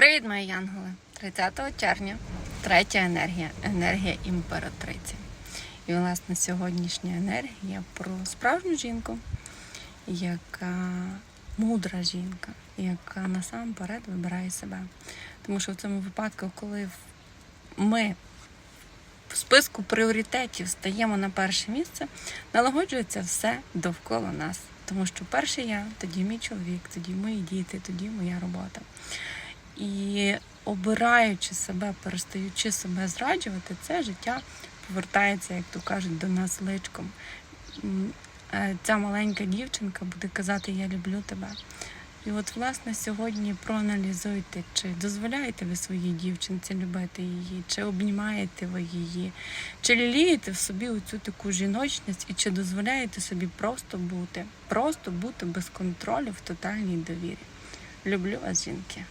Привіт, мої янголи! 30 червня, третя енергія, енергія імператриці. І, власне, сьогоднішня енергія про справжню жінку, яка мудра жінка, яка насамперед вибирає себе. Тому що в цьому випадку, коли ми в списку пріоритетів стаємо на перше місце, налагоджується все довкола нас. Тому що перше я, тоді мій чоловік, тоді мої діти, тоді моя робота. І обираючи себе, перестаючи себе зраджувати, це життя повертається, як то кажуть, до нас личком. Е, Ця маленька дівчинка буде казати Я люблю тебе. І от, власне, сьогодні проаналізуйте, чи дозволяєте ви своїй дівчинці любити її, чи обнімаєте ви її, чи лілієте в собі оцю таку жіночність, і чи дозволяєте собі просто бути, просто бути без контролю в тотальній довірі. Люблю вас, жінки.